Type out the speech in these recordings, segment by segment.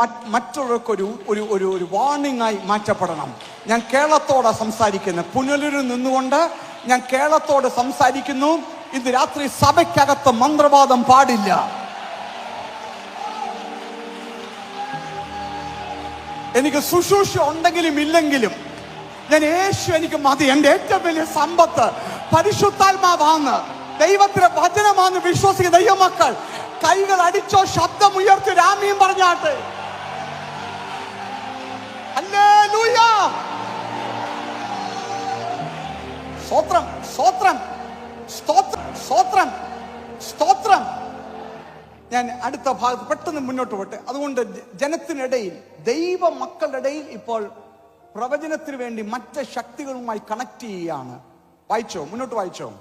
മറ്റ് മറ്റുള്ളവർക്കൊരു ഒരു ഒരു ഒരു വാർണിംഗ് ആയി മാറ്റപ്പെടണം. ഞാൻ കേരളത്തോടെ സംസാരിക്കുന്നത് പുനലൂരിൽ നിന്നുകൊണ്ട് ഞാൻ കേരളത്തോട് സംസാരിക്കുന്നു. ഇന്ന് രാത്രി സഭയ്ക്കകത്ത് മന്ത്രവാദം പാടില്ല. എനിക്ക് ശുശ്രൂഷ ഉണ്ടെങ്കിലും ഇല്ലെങ്കിലും ഞാൻ യേശു എനിക്ക് മതി. എന്റെ ഏറ്റവും വലിയ സമ്പത്ത് പരിശുദ്ധാത്മാവാന്ന് ദൈവത്തിന്റെ വചനമാന്ന് വിശ്വസിക്കുന്ന ദൈവമക്കൾ കൈകൾ അടിച്ചോ ശബ്ദം ഉയർത്തി രാമിയും പറഞ്ഞാട്ടെ. സ്തോത്രം സ്തോത്രം സ്തോത്രം സ്തോത്രം സ്തോത്രം. ഞാൻ അടുത്ത ഭാഗത്ത് പെട്ടെന്ന് മുന്നോട്ട് പോട്ടെ. അതുകൊണ്ട് ജനത്തിനിടയിൽ ദൈവ മക്കളുടെ ഇടയിൽ ഇപ്പോൾ പ്രവചനത്തിന് വേണ്ടി മറ്റ് ശക്തികളുമായി കണക്ട് ചെയ്യുകയാണ്. വായിച്ചോ? മുന്നോട്ട് വായിച്ചോ?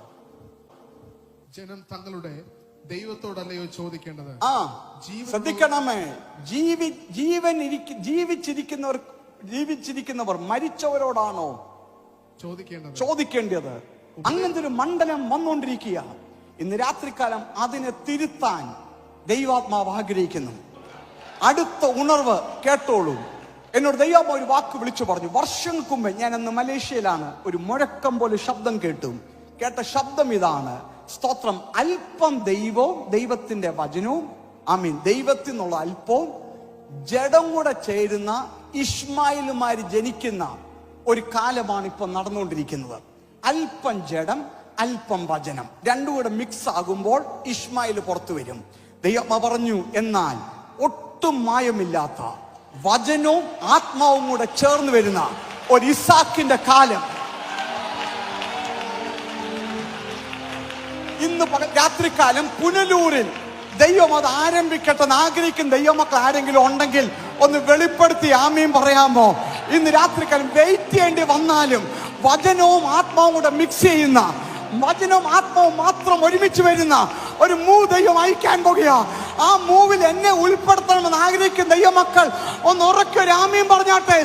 ജനം തങ്ങളുടെ ദൈവത്തോടല്ലയോ ചോദിക്കേണ്ടത്? ആ ശ്രദ്ധിക്കണമേ. ജീവി ജീവൻ ഇരിക്ക ജീവിച്ചിരിക്കുന്നവർ ജീവിച്ചിരിക്കുന്നവർ മരിച്ചവരോടാണോ? ചോദിക്കേണ്ടത്? അങ്ങനത്തെ ഒരു മണ്ഡലം വന്നുകൊണ്ടിരിക്കുക ഇന്ന് രാത്രിക്കാലം അതിനെ തിരുത്താൻ ദൈവാത്മാവ് ആഗ്രഹിക്കുന്നു. അടുത്ത ഉണർവ് കേട്ടോളൂ. എന്നോട് ദൈവാത്മാവ് ഒരു വാക്ക് വിളിച്ചു പറഞ്ഞു. വർഷങ്ങൾക്ക് മുമ്പ് ഞാൻ അന്ന് മലേഷ്യയിലാണ് ഒരു മുഴക്കം പോലെ ശബ്ദം കേട്ടു. കേട്ട ശബ്ദം ഇതാണ്. സ്തോത്രം. അല്പം ദൈവവും ദൈവത്തിന്റെ വചനവും. ആമീൻ. ദൈവത്തിൽ നിന്നുള്ള അല്പവും. ജഡം കൂടെ ചേരുന്ന ഇസ്മായിലുമാര് ജനിക്കുന്ന ഒരു കാലമാണ് ഇപ്പൊ നടന്നുകൊണ്ടിരിക്കുന്നത്. അല്പം ജഡം അല്പം വചനം. രണ്ടും കൂടെ മിക്സ് ആകുമ്പോൾ ഇസ്മായിൽ പുറത്തു വരും. ദൈവം പറഞ്ഞു എന്നാൽ ഒട്ടും മായമില്ലാത്ത വചനവും ആത്മാവും കൂടെ ചേർന്ന് വരുന്ന ഒരു ഇസാക്കിന്റെ കാലം. ഇന്ന് രാത്രികാലം പുനലൂരിൽ ദൈവം അത് ആരംഭിക്കട്ടെ എന്ന് ആഗ്രഹിക്കുന്ന ദൈവമക്കൾ ആരെങ്കിലും ഉണ്ടെങ്കിൽ ഒന്ന് വെളിപ്പെടുത്തി ആമയും പറയാമോ? ഇന്ന് രാത്രിക്കാലം വെയിറ്റ് ചെയ്യേണ്ടി വന്നാലും വചനവും ആത്മാവും കൂടെ മിക്സ് ചെയ്യുന്ന വചനവും ആത്മാവും മാത്രം ഒരുമിച്ച് വരുന്ന ഒരു മൂ ദൈവം അയക്കാൻ പോകുക. ആ മൂവിൽ എന്നെ ഉൾപ്പെടുത്തണമെന്ന് ആഗ്രഹിക്കുന്ന ദൈവമക്കൾ ഒന്ന് ഉറക്കെ ഒരു ആമയും പറഞ്ഞാട്ടെ.